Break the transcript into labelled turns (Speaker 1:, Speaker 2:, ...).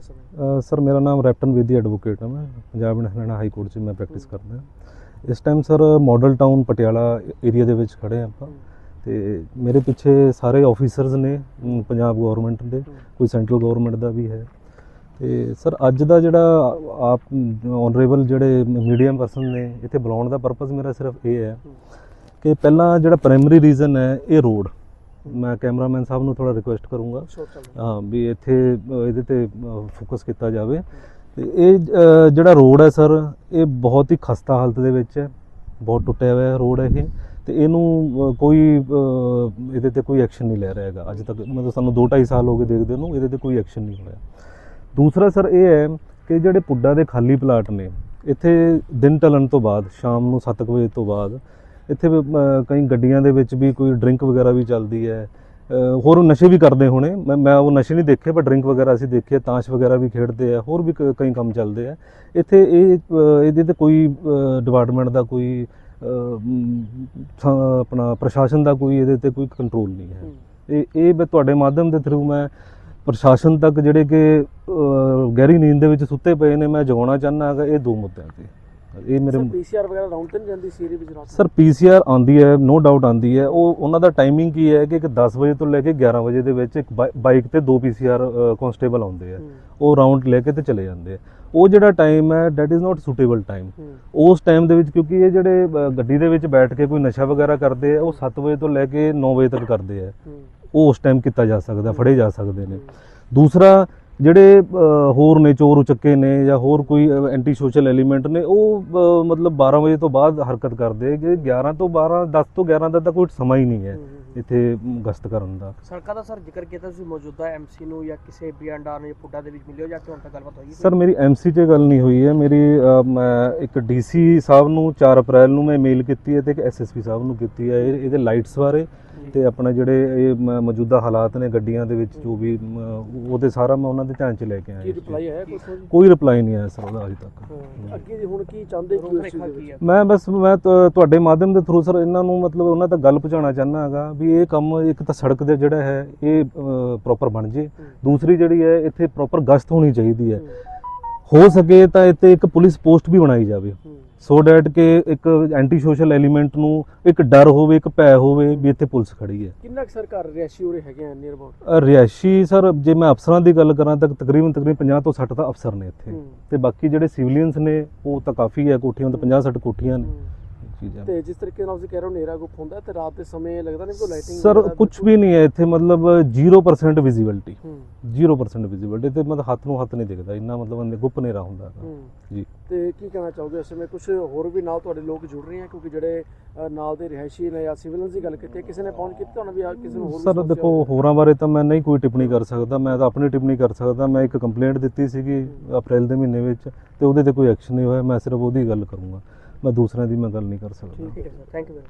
Speaker 1: ਸਮੇਂ?
Speaker 2: ਸਰ ਮੇਰਾ ਨਾਮ ਰੈਪਟਨ ਵਿਦੀ ਐਡਵੋਕੇਟ ਹੈ। ਮੈਂ Punjab and Haryana high court 'ਚ ਮੈਂ ਪ੍ਰੈਕਟਿਸ ਕਰਦਾ ਹਾਂ। ਇਸ time sir model town Patiala area ਦੇ ਵਿੱਚ ਖੜੇ ਆਪਾਂ। ਤੇ ਮੇਰੇ ਪਿੱਛੇ ਸਾਰੇ ਆਫੀਸਰਸ ਨੇ ਪੰਜਾਬ ਗਵਰਨਮੈਂਟ ਦੇ ਕੋਈ ਸੈਂਟਰਲ ਗਵਰਨਮੈਂਟ ਦਾ ਵੀ ਹੈ। ਤੇ ਸਰ ਅੱਜ ਦਾ ਜਿਹੜਾ ਆਪ ਆਨਰੇਬਲ ਜਿਹੜੇ ਮੀਡੀਅਮ ਪਰਸਨ ਨੇ ਇੱਥੇ ਬੁਲਾਉਣ ਦਾ ਪਰਪਸ ਮੇਰਾ ਸਿਰਫ ਇਹ ਹੈ ਕਿ ਪਹਿਲਾਂ ਜਿਹੜਾ ਪ੍ਰਾਇਮਰੀ ਰੀਜ਼ਨ ਹੈ ਇਹ ਰੋਡ ਮੈਂ ਕੈਮਰਾਮੈਨ ਸਾਹਿਬ ਨੂੰ ਥੋੜਾ ਰਿਕੁਐਸਟ ਕਰੂੰਗਾ। ਹਾਂ ਵੀ ਇੱਥੇ ਇਹਦੇ ਤੇ ਫੋਕਸ ਕੀਤਾ ਜਾਵੇ। ਤੇ ਇਹ ਜਿਹੜਾ ਰੋਡ ਹੈ ਸਰ ਇਹ ਬਹੁਤ ਹੀ ਖਸਤਾ ਹਾਲਤ ਦੇ ਵਿੱਚ ਹੈ। ਬਹੁਤ ਟੁੱਟਿਆ ਹੋਇਆ ਰੋਡ ਹੈ ਇਹ। ਤੇ ਇਹਨੂੰ ਕੋਈ ਇਹਦੇ ਤੇ ਕੋਈ ਐਕਸ਼ਨ ਨਹੀਂ ਲੈ ਰਿਹਾ ਹੈਗਾ। ਅੱਜ ਤੱਕ ਮਤਲਬ ਸਾਨੂੰ 2.5 ਸਾਲ ਹੋ ਗਏ ਦੇਖਦੇ ਨੂੰ ਇਹਦੇ ਤੇ ਕੋਈ ਐਕਸ਼ਨ ਨਹੀਂ ਹੋਇਆ। ਦੂਸਰਾ ਸਰ ਇਹ ਹੈ ਕਿ ਜਿਹੜੇ ਪੁੱਡਾ ਦੇ ਖਾਲੀ ਪਲਾਟ ਨੇ ਇੱਥੇ ਦਿਨ ਢਲਣ ਤੋਂ ਬਾਅਦ ਸ਼ਾਮ ਨੂੰ 7 ਵਜੇ ਤੋਂ ਬਾਅਦ ਇੱਥੇ ਕਈ ਗੱਡੀਆਂ ਦੇ ਵਿੱਚ ਵੀ ਕੋਈ ਡਰਿੰਕ ਵਗੈਰਾ ਵੀ ਚੱਲਦੀ ਹੈ। ਹੋਰ ਨਸ਼ੇ ਵੀ ਕਰਦੇ ਹੋਣੇ। ਮੈਂ ਮੈਂ ਉਹ ਨਸ਼ੇ ਨਹੀਂ ਦੇਖੇ ਪਰ ਡਰਿੰਕ ਵਗੈਰਾ ਅਸੀਂ ਦੇਖੇ ਤਾਸ਼ ਵਗੈਰਾ ਵੀ ਖੇਡਦੇ ਆ ਹੋਰ ਵੀ ਕਈ ਕੰਮ ਚੱਲਦੇ ਆ। ਇੱਥੇ ਇਹ ਇਹਦੇ ਤੇ ਕੋਈ ਡਿਪਾਰਟਮੈਂਟ ਦਾ ਕੋਈ ਆਪਣਾ ਪ੍ਰਸ਼ਾਸਨ ਦਾ ਕੋਈ ਇਹਦੇ ਤੇ ਕੋਈ ਕੰਟਰੋਲ ਨਹੀਂ ਹੈ। ਇਹ ਇਹ ਮੈਂ ਤੁਹਾਡੇ ਮਾਧਿਅਮ ਦੇ ਥਰੂ ਮੈਂ ਪ੍ਰਸ਼ਾਸਨ ਤੱਕ ਜਿਹੜੇ ਕਿ ਗਹਿਰੀ ਨੀਂਦ ਦੇ ਵਿੱਚ ਸੁੱਤੇ ਪਏ ਨੇ ਮੈਂ ਜਗਾਉਣਾ ਚਾਹੁੰਦਾ ਹੈਗਾ ਇਹ ਦੋ ਮੁੱਦਿਆਂ ਤੇ। ਇਹ ਮੇਰੇ
Speaker 1: ਪੀਸੀਆਰ ਵਗੈਰਾ ਰਾਉਂਡ ਤੇ ਨਹੀਂ ਜਾਂਦੀ ਸੀ ਏਰੀਏ ਵਿੱਚ ਰਾਤ?
Speaker 2: ਸਰ ਪੀਸੀਆਰ ਆਉਂਦੀ ਹੈ ਨੋ ਡਾਊਟ ਆਉਂਦੀ ਹੈ। ਉਹ ਉਹਨਾਂ ਦਾ ਟਾਈਮਿੰਗ ਕੀ ਹੈ ਕਿ ਇੱਕ 10 ਵਜੇ ਤੋਂ ਲੈ ਕੇ 11 ਵਜੇ ਦੇ ਵਿੱਚ ਇੱਕ ਬਾਈਕ ਤੇ ਦੋ ਪੀਸੀਆਰ ਕਨਸਟੇਬਲ ਆਉਂਦੇ ਆ। ਉਹ ਰਾਉਂਡ ਲੈ ਕੇ ਤੇ ਚਲੇ ਜਾਂਦੇ ਆ। ਉਹ ਜਿਹੜਾ ਟਾਈਮ ਹੈ that is not suitable time ਉਸ ਟਾਈਮ ਦੇ ਵਿੱਚ ਕਿਉਂਕਿ ਇਹ ਜਿਹੜੇ ਗੱਡੀ ਦੇ ਵਿੱਚ ਬੈਠ ਕੇ ਕੋਈ ਨਸ਼ਾ ਵਗੈਰਾ ਕਰਦੇ ਆ ਉਹ 7 ਵਜੇ ਤੋਂ ਲੈ ਕੇ 9 ਵਜੇ ਤੱਕ ਕਰਦੇ ਆ। ਉਹ ਉਸ ਟਾਈਮ ਕੀਤਾ ਜਾ ਸਕਦਾ ਫੜੇ ਜਾ ਸਕਦੇ ਨੇ। ਦੂਸਰਾ ਜਿਹੜੇ ਹੋਰ ਨੇ ਚੋਰ ਉਚੱਕੇ ਨੇ ਜਾਂ ਹੋਰ ਕੋਈ ਐਂਟੀ ਸੋਸ਼ਲ ਐਲੀਮੈਂਟ ਨੇ ਉਹ ਮਤਲਬ 12 ਵਜੇ ਤੋਂ ਬਾਅਦ ਹਰਕਤ ਕਰਦੇ ਕਿ 11 ਤੋਂ 12 10 ਤੋਂ 11 ਦਾ ਤਾਂ ਕੋਈ ਸਮਾਂ ਹੀ ਨਹੀਂ ਹੈ। ਇੱਥੇ ਗਸ਼ਤ ਕਰਨ ਦਾ।
Speaker 1: ਸੜਕਾਂ ਦਾ ਸਰ ਜ਼ਿਕਰ ਕੀਤਾ ਤੁਸੀਂ ਮੌਜੂਦਾ ਐਮਸੀ ਨੂੰ ਜਾਂ ਕਿਸੇ ਬੀਐਨਆਰ ਨੂੰ ਜਾਂ ਪੁੱਡਾ ਦੇ ਵਿੱਚ ਮਿਲਿਓ ਜਾਂ ਕਿ ਹੁਣ ਤੱਕ ਗੱਲਬਾਤ ਹੋਈ?
Speaker 2: ਸਰ ਮੇਰੀ ਐਮਸੀ 'ਚ ਗੱਲ ਨਹੀਂ ਹੋਈ ਹੈ। ਮੇਰੀ ਇੱਕ ਡੀਸੀ ਸਾਹਿਬ ਨੂੰ 4 ਅਪ੍ਰੈਲ ਨੂੰ ਮੈਂ ਮੇਲ ਕੀਤੀ ਹੈ ਤੇ ਇੱਕ ਐਸਐਸਪੀ ਸਾਹਿਬ ਨੂੰ ਕੀਤੀ ਹੈ। ਇਹ- ਇਹਦੇ ਲਾਈਟਸ ਬਾਰੇ ਤੇ ਆਪਣਾ ਜਿਹੜੇ ਇਹ ਮ- ਮੌਜੂਦਾ ਹਾਲਾਤ ਨੇ ਗੱਡੀਆਂ ਦੇ ਵਿੱਚ ਜੋ ਵੀ ਮ, ਉਹਦੇ ਸਾਰਾ ਮੈਂ ਉਹਨਾਂ ਦੇ ਧਿਆਨ 'ਚ ਲੈ ਕੇ ਆਇਆ
Speaker 1: ਕੀ
Speaker 2: ਇਸ ਚੀਜ਼।
Speaker 1: ਰਿਪਲਾਈ ਆਇਆ ਕੋਈ
Speaker 2: ਰਿਪਲਾਈ ਨਹੀਂ ਆਇਆ ਸਰ ਉਹਦਾ ਅਜੇ ਤੱਕ।
Speaker 1: ਹਾਂ, ਅੱਗੇ ਦੀ ਹੁਣ ਕੀ ਚਾਹੁੰਦੇ ਕੀ ਉਸ ਚੀਜ਼ ਦੇ ਵਿੱਚ?
Speaker 2: ਮੈਂ ਬਸ ਮੈਂ ਤੁ- ਤੁਹਾਡੇ ਮਾਧਿਅਮ ਦੇ ਥਰੂ ਸਰ ਇਹਨਾਂ ਨੂੰ ਮਤਲਬ ਉਹਨਾਂ ਤੱਕ ਗੱਲ ਪਹੁੰਚਾਉਣਾ ਚਾਹੁੰਦਾ ਹੈਗਾ ਵੀ ਇਹ ਕੰਮ ਇੱਕ ਤਾਂ ਸੜਕ ਦੇ ਜਿਹੜਾ ਹੈ ਇਹ ਪ੍ਰੋਪਰ ਬਣ ਜੇ। ਦੂਸਰੀ ਜਿਹੜੀ ਹੈ ਇੱਥੇ ਪ੍ਰੋਪਰ ਗਸ਼ਤ ਹੋਣੀ ਚਾਹੀਦੀ ਹੈ। ਹੋ। ਸਕੇ ਤਾਂ ਇੱਥੇ ਇੱਕ ਪੁਲਿਸ ਪੋਸਟ ਵੀ ਬਣਾਈ ਜਾਵੇ।
Speaker 1: ਹੂੰ,
Speaker 2: ਸੋ ਡੈਟ ਕਿ ਇੱਕ ਐਂਟੀ ਸੋਸ਼ਲ ਐਲੀਮੈਂਟ ਨੂੰ ਇੱਕ ਡਰ ਹੋਵੇ ਇੱਕ ਭੈ ਹੋਵੇ ਵੀ ਇੱਥੇ ਪੁਲਿਸ ਖੜੀ ਹੈ।
Speaker 1: ਕਿੰਨਾ ਕੁ ਸਰ ਘਰ ਰਿਆਸ਼ੀ ਉਰੇ ਹੈਗੇ ਆ ਨੀਅਰ ਅਬਾਊਟ
Speaker 2: ਰਿਹਾਇਸ਼ੀ ਸਰ ਜੇ ਮੈਂ ਅਫਸਰਾਂ ਦੀ ਗੱਲ ਕਰਾਂ ਤਾਂ ਤਕਰੀਬਨ ਤਕਰੀਬਨ 50 ਤੋਂ 60 ਤਾਂ ਅਫਸਰ ਨੇ ਇੱਥੇ। ਤੇ ਬਾਕੀ ਜਿਹੜੇ ਸਿਵਲੀਅਨਸ ਨੇ ਉਹ ਤਾਂ ਕਾਫੀ ਹੈ ਕੋਠੀਆਂ ਤਾਂ 50 60 ਕੋਠੀਆਂ ਨੇ। ਚੀਜ਼ਾਂ
Speaker 1: ਤੇ ਜਿਸ ਤਰੀਕੇ ਨਾਲ ਤੁਸੀਂ ਕਹਿ ਰਹੇ ਹੋ ਨੇਰਾ ਗੁੱਪ ਹੁੰਦਾ ਤੇ ਰਾਤ ਦੇ ਸਮੇਂ ਲੱਗਦਾ ਨਹੀਂ ਕੋਈ ਲਾਈਟਿੰਗ
Speaker 2: ਸਰ ਕੁਝ ਵੀ ਨਹੀਂ ਹੈ ਇੱਥੇ ਮਤਲਬ 0% ਵਿਜ਼ਿਬਿਲਟੀ
Speaker 1: ਹੂੰ।
Speaker 2: 0% ਵਿਜ਼ਿਬਿਲਟੀ ਤੇ ਮਤਲਬ ਹੱਥ ਨੂੰ ਹੱਥ ਨਹੀਂ ਦਿਖਦਾ ਇੰਨਾ ਮਤਲਬ ਅੰਦਰ ਗੁੱਪ ਹਨੇਰਾ ਹੁੰਦਾ ਹੈਗਾ।
Speaker 1: ਹੂੰ।
Speaker 2: ਜੀ।
Speaker 1: ਤੇ ਕੀ ਕਹਿਣਾ ਚਾਹੋਗੇ ਇਸ ਸਮੇਂ? ਕੁਝ ਹੋਰ ਵੀ ਨਾਲ ਤੁਹਾਡੇ ਲੋਕ ਜੁੜ ਰਹੇ ਆ ਕਿਉਂਕਿ ਜਿਹੜੇ ਅ, ਨਾਲ ਦੇ ਰਿਹਾਇਸ਼ੀ ਨੇ ਜਾਂ ਸਿਵਲਨਸ ਦੀ ਗੱਲ ਕੀਤੀ ਹੈ, ਕਿਸੇ ਨੇ ਪਹੁੰਚ ਕੀਤੀ ਤੁਹਾਨੂੰ ਵੀ ਆ ਕਿਸੇ ਨੂੰ ਹੋਰ ਵੀ
Speaker 2: ਸਰ
Speaker 1: ਸਮੱਸਿਆ
Speaker 2: ਦੇਖੋ
Speaker 1: ਹੋਵੇ?
Speaker 2: ਹੋਰਾਂ ਬਾਰੇ ਤਾਂ ਮੈਂ ਨਹੀਂ ਕੋਈ ਟਿੱਪਣੀ ਕਰ ਸਕਦਾ ਮੈਂ ਤਾਂ ਆਪਣੀ ਟਿੱਪਣੀ ਕਰ ਸਕਦਾ। ਮੈਂ ਇੱਕ ਕੰਪਲੇਂਟ ਦਿੱਤੀ ਸੀਗੀ ਅਪ੍ਰੈਲ ਦੇ ਮਹੀਨੇ ਵਿੱਚ ਤੇ ਉਹਦੇ ਤੇ ਕੋਈ ਐਕਸ਼ਨ ਨਹੀਂ ਹੋਇਆ ਮੈਂ ਸਿਰਫ ਉਹਦੀ ਗੱਲ ਕਰੂੰਗਾ। ਮੈਂ ਦੂਸਰਿਆਂ ਦੀ ਮੈਂ ਗੱਲ ਨਹੀਂ ਕਰ ਸਕਦਾ।
Speaker 1: ਠੀਕ ਹੈ ਸਰ ਥੈਂਕ ਯੂ